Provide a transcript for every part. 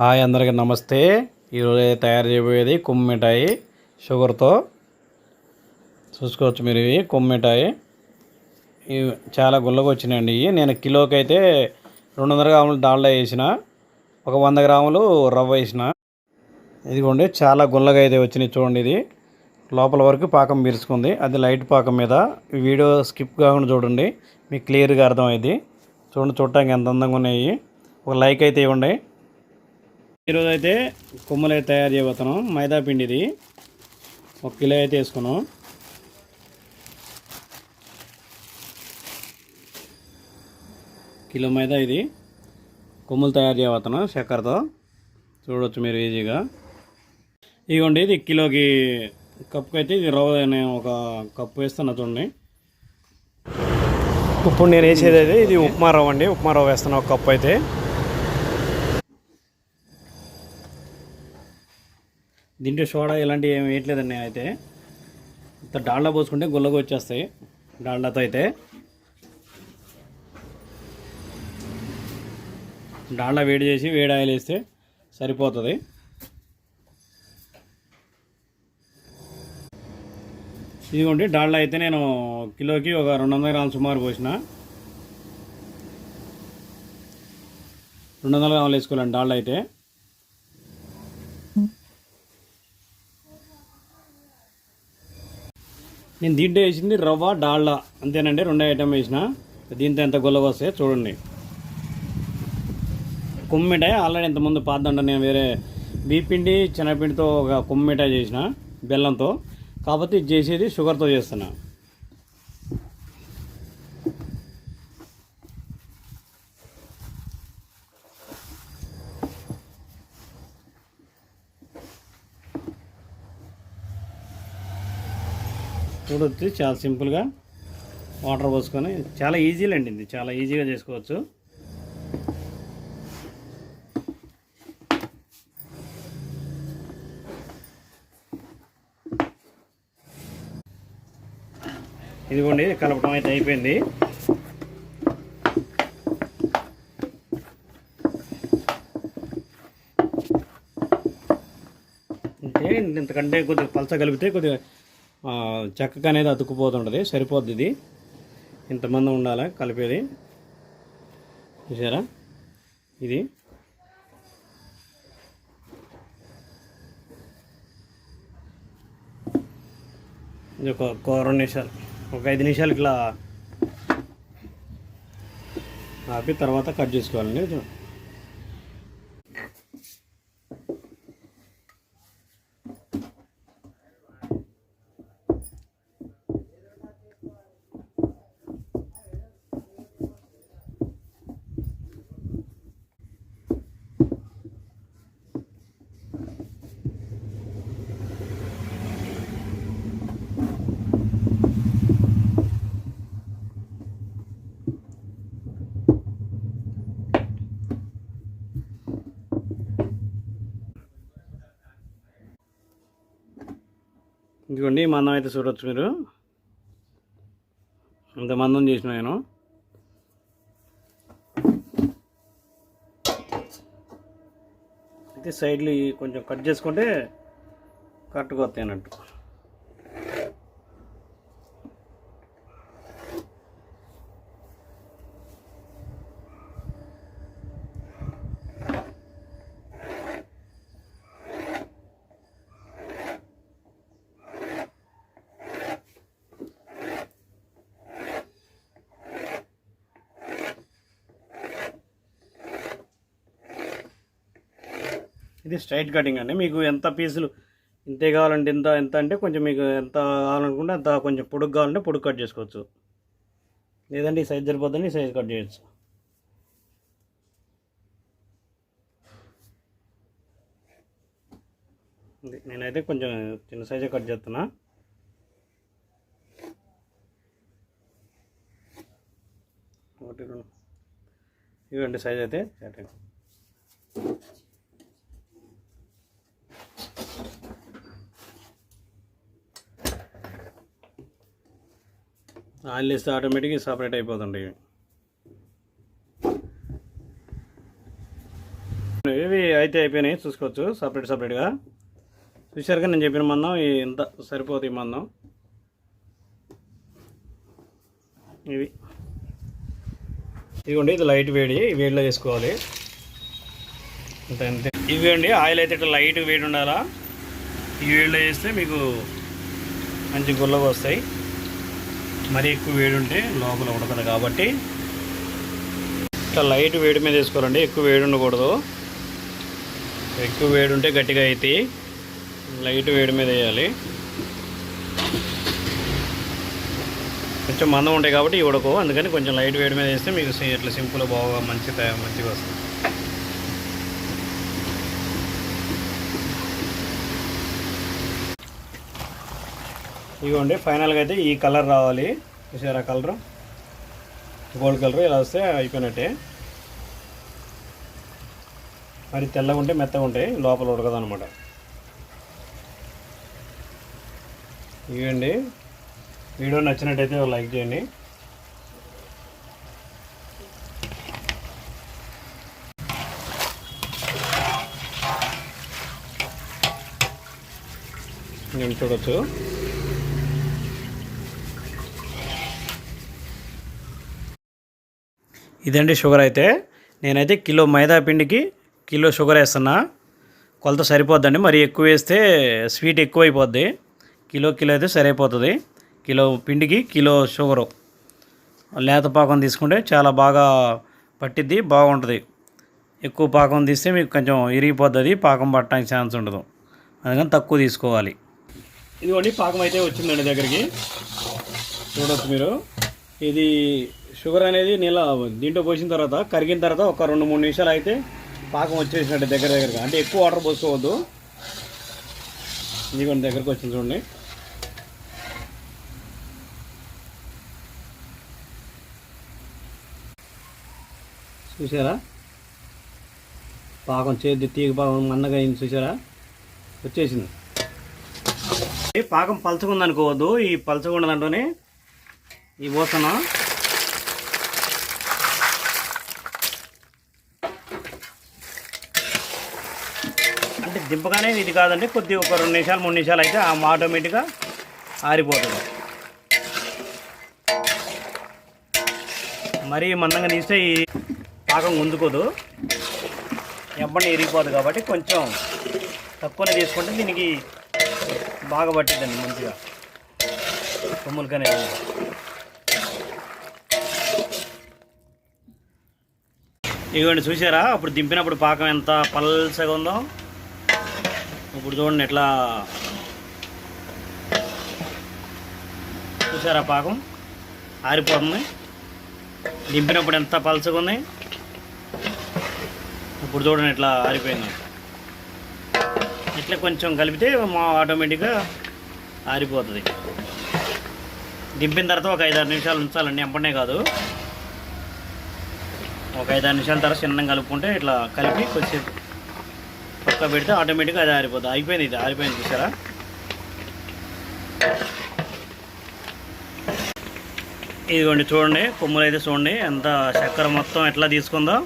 Hi అందరికీ నమస్తే. ఈరోజు తయారు చేయబోయేది కొమ్ము మిఠాయి షుగర్తో. చూసుకోవచ్చు మీరు ఇవి కుమ్మిఠాయి. మిఠాయి ఇవి చాలా గుల్లగా వచ్చినాయండి ఇవి. నేను కిలోకి అయితే రెండు వందల గ్రాములు డాల్డా వేసిన ఒక వంద గ్రాములు రవ్వ వేసిన. ఇదిగోండి చాలా గుల్లగా అయితే వచ్చినాయి చూడండి ఇది. లోపల వరకు పాకం పీల్చుకుంది. అది లైట్ పాకం మీద. వీడియో స్కిప్ కాకుండా చూడండి. మీకు క్లియర్గా అర్థమైంది చూడండి చూడటానికి ఎంత అందంగా ఉన్నాయి ఒక లైక్ అయితే ఇవ్వండి. ఈరోజు అయితే కొమ్మలు అయితే తయారు చేయబోతున్నాం. మైదా పిండి ఇది ఒక కిలో అయితే వేసుకున్నాం. కిలో మైదా ఇది. కొమ్ములు తయారు చేయబోతున్నాం చక్కెరతో. చూడవచ్చు మీరు ఈజీగా. ఇదిగోండి ఇది కిలోకి కప్పుకి అయితే ఇది రవ్వ నేను ఒక కప్పు వేస్తున్నా చూడండి. ఇప్పుడు నేను వేసేది అయితే ఇది ఉప్మా రవ్వ అండి. ఉప్మా రవ్వ వేస్తున్నా ఒక కప్పు అయితే. దీంట్లో సోడా ఇలాంటివి ఏమి వేయట్లేదండి నేనైతే. ఇంత డాల్డా పోసుకుంటే గుల్లగా వచ్చేస్తాయి. డాల్డాతో అయితే. డాల్డా వేడి చేసి వేడి ఆయిల్ వేస్తే సరిపోతుంది. ఇదిగోండి డాల్డా అయితే నేను కిలోకి ఒక రెండు వందల గ్రాములు సుమారు పోసిన. రెండు వందల గ్రాములు వేసుకోవాలండి డాల్డా అయితే. నేను దీంట్లో వేసింది రవ్వ డాల్డా. అంతేనండి రెండో ఐటమ్ వేసిన. దీంతో ఎంత గొల్లగా వస్తాయో చూడండి. కుమ్మిటాయి? ఆల్రెడీ ఇంతకుముందు పాదండ నేను వేరే బీపిండి శనగపిండితో ఒక కుమ్మిఠాయి చేసిన బెల్లంతో. కాకపోతే ఇది చేసేది షుగర్తో చేస్తున్నాను చూడొచ్చు. చాలా సింపుల్గా వాటర్ పోసుకొని చాలా ఈజీలో అండి ఇది. చాలా ఈజీగా చేసుకోవచ్చు. ఇదిగోండి కలపడం అయితే అయిపోయింది. అంటే ఇంతకంటే కొద్దిగా పలచ కలిపితే కొద్దిగా చెక్కకు అనేది అతుక్కుపోతుంటుంది సరిపోద్ది ఇది ఇంతమంది ఉండాలి కలిపేది. చూసారా? ఇది. ఇది ఒక ఒక రెండు నిమిషాలు ఒక ఐదు నిమిషాలు ఇట్లా ఆపి తర్వాత కట్ చేసుకోవాలండి. ఇదిగోండి మందం అయితే చూడొచ్చు మీరు. ఇంత మందం చేసిన నేను. అయితే సైడ్లు కొంచెం కట్ చేసుకుంటే కరెక్ట్గా వస్తాయి అన్నట్టు. ఇది స్ట్రైట్ కటింగ్ అండి. మీకు ఎంత పీసులు ఇంతే కావాలంటే ఇంత ఎంత అంటే కొంచెం మీకు ఎంత కావాలనుకుంటే అంత కొంచెం పొడుగు కావాలంటే పొడుగు కట్ చేసుకోవచ్చు. లేదంటే ఈ సైజ్ సరిపోద్దని ఈ సైజ్ కట్ చేయొచ్చు. నేనైతే కొంచెం చిన్న సైజే కట్ చేస్తున్నా. ఒకటి రెండు. ఇవ్వండి సైజ్ అయితే. ఆయిల్ వేస్తే ఆటోమేటిక్గా సపరేట్ అయిపోతుంటాయి ఇవి. ఇవి అయితే అయిపోయినాయి చూసుకోవచ్చు సపరేట్ సపరేట్గా. చూసారుగా నేను చెప్పిన మందం ఈ ఇంత సరిపోతుంది ఈ మందం. ఇవి. ఇదిగోండి ఇది లైట్ వేడి వేడిలో వేసుకోవాలి. అంతే అంతే. ఇవి అండి ఆయిల్ అయితే ఇట్లా లైట్ వేడి ఉండాలా? ఈ వేడిలో వేస్తే మీకు మంచి గుల్లగా వస్తాయి. మరీ ఎక్కువ వేడి ఉంటే లోపల ఉడకదు కాబట్టి ఇట్లా లైట్ వేడి మీద వేసుకోవాలండి. ఎక్కువ వేడి ఉండకూడదు. ఎక్కువ వేడి ఉంటే గట్టిగా అవుతాయి లైట్ వేడి మీద వేయాలి. కొంచెం మందం ఉంటాయి కాబట్టి ఇవి ఉడకవు అందుకని కొంచెం లైట్ వేడి మీద వేస్తే మీకు ఇట్లా సింపుల్ బాగా మంచి మంచిగా వస్తుంది. ఇదిగోండి ఫైనల్గా అయితే ఈ కలర్ రావాలి. చూసారా కలర్ గోల్డ్ కలర్ ఇలా వస్తే అయిపోయినట్టే. మరి తెల్లగా ఉంటే మెత్తగా ఉంటాయి లోపల ఉడకదు అనమాట ఇవ్వండి వీడియో నచ్చినట్టయితే లైక్ చేయండి. నేను చూడొచ్చు. ఇదండి షుగర్ అయితే. నేనైతే కిలో మైదా పిండికి కిలో షుగర్ వేస్తున్నా. కొలత సరిపోద్దండి. మరి ఎక్కువ వేస్తే స్వీట్ ఎక్కువ అయిపోద్ది కిలో కిలో అయితే సరిపోతుంది. కిలో పిండికి కిలో షుగరు. లేత పాకం తీసుకుంటే చాలా బాగా పట్టిద్ది బాగుంటుంది. ఎక్కువ పాకం తీస్తే మీకు కొంచెం ఇరిగిపోతుంది పాకం పట్టడానికి ఛాన్స్ ఉండదు. అందుకని తక్కువ తీసుకోవాలి. ఇదిగోండి పాకం అయితే వచ్చిందండి దగ్గరికి. చూడవచ్చు మీరు. ఇది షుగర్ అనేది నీళ్ళ దీంట్లో పోసిన తర్వాత కరిగిన తర్వాత ఒక రెండు మూడు నిమిషాలు అయితే పాకం వచ్చేసినట్టు దగ్గర దగ్గరగా. అంటే ఎక్కువ వాటర్ పోసుకోవద్దు. ఇదిగోండి దగ్గరకు వచ్చింది చూడండి. చూసారా? పాకం చేతి తీగ పాకం మన్నగా అయింది చూసారా? వచ్చేసింది. పాకం పలచగుంది ఈ పలచగుండ దాంట్లోనే ఈ పోసన దింపగానే ఇది కాదండి కొద్ది ఒక రెండు నిమిషాలు మూడు నిమిషాలు అయితే ఆ ఆటోమేటిక్గా ఆరిపోతుంది. మరీ మందంగా తీస్తే ఈ పాకం గుంజుకోదు ఎప్పటి ఇరిగిపోదు కాబట్టి కొంచెం తక్కువనే తీసుకుంటే దీనికి బాగా పట్టిద్దండి మంచిగా. కొమ్ములకనే. ఇవ్వండి చూసారా? అప్పుడు దింపినప్పుడు పాకం ఎంత పల్సగా ఉందో. ఇప్పుడు చూడండి ఎట్లా చూసారా పాకం? ఆరిపోతుంది. దింపినప్పుడు ఎంత పల్చగా ఉంది? ఇప్పుడు చూడండి ఎట్లా ఆరిపోయింది. ఇట్లా కొంచెం కలిపితే మా ఆటోమేటిక్గా ఆరిపోతుంది. దింపిన తర్వాత ఒక ఐదారు నిమిషాలు ఉంచాలండి ఎంపనే కాదు. ఒక ఐదారు నిమిషాల తర్వాత చిన్నగా కలుపుకుంటే ఇట్లా కలిపి కొద్దిసేపు పక్క పెడితే ఆటోమేటిక్గా అది ఆరిపోతుంది అయిపోయింది ఇది ఆరిపోయింది చూసారా? ఇదిగోండి చూడండి కొమ్ములు అయితే చూడండి ఎంత చక్కెర మొత్తం ఎట్లా తీసుకుందో.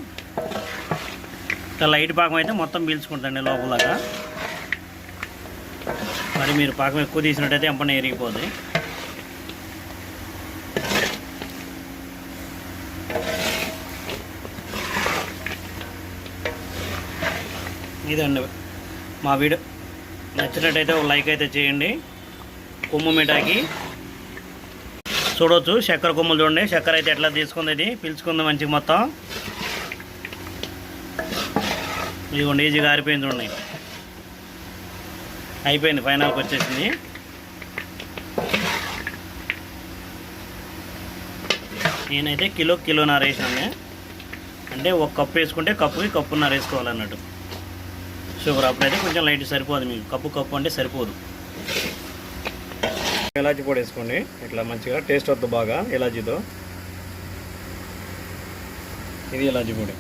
ఇట్లా లైట్ పాకం అయితే మొత్తం పీల్చుకుంటండి లోపల దాకా మరి మీరు పాకం ఎక్కువ తీసినట్టయితే ఎంపన ఎరిగిపోతుంది ఇదండి. మా వీడియో నచ్చినట్టయితే ఒక లైక్ అయితే చేయండి. కొమ్ము మిఠాకి చూడవచ్చు చక్కెర కొమ్ములు చూడండి. చక్కెర అయితే ఎట్లా తీసుకుంది ఇది? పిలుచుకుంది మంచిగా మొత్తం. ఇదిగోండి ఈజీగా ఆరిపోయింది చూడండి. అయిపోయింది ఫైనల్కి వచ్చేసింది. నేనైతే కిలో కిలోన్నర వేసాను అంటే ఒక కప్పు వేసుకుంటే కప్పుకి కప్పున్నర వేసుకోవాలన్నట్టు. షుగర్ అప్పుడైతే కొంచెం లైట్ సరిపోదు మీకు. కప్పు కప్పు అంటే సరిపోదు. ఇలాచీ పొడి వేసుకోండి. ఇట్లా మంచిగా టేస్ట్ వద్దు బాగా ఇలాచీతో ఇది ఇలాచీ పొడి.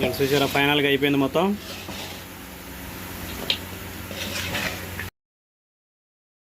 నేను చూసారా ఫైనల్గా అయిపోయింది మొత్తం.